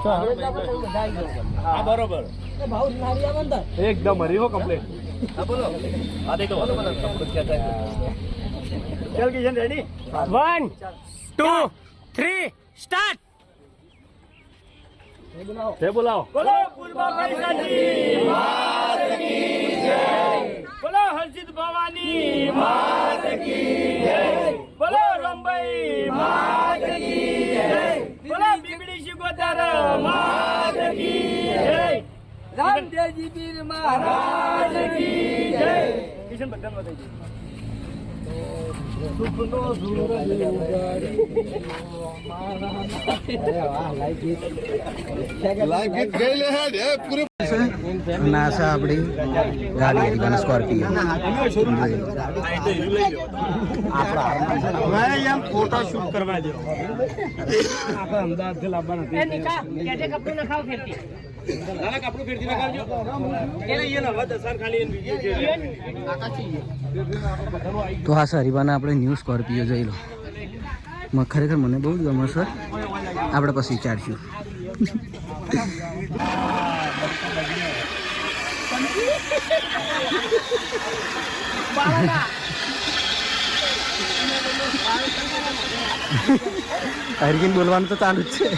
હા બરોબર એકદમ હરી હો કમ્પ્લેટ હા બોલો હા દેખો બોલો બોલો ચલ Kishan ready one two three start તે બોલાવો બોલો પૂર્વા પૈસાજી રામદેવજી પીર મહારાજ કી જય. કિશન બધા બતાવી નાસા આપણી ગાડી હતી મને સ્કોર્પિયો. ફોટો શૂટ કરવા દો કપડું નખાવ ફેરતી તો હા સર હરીબાના આપણે ન્યૂ સ્કોર્પિયો જોઈ લો. ખરેખર મને બહુ જ ગમે સર. આપણે પછી વિચારશું. હરકીન બોલવાનું તો ચાલુ જ છે.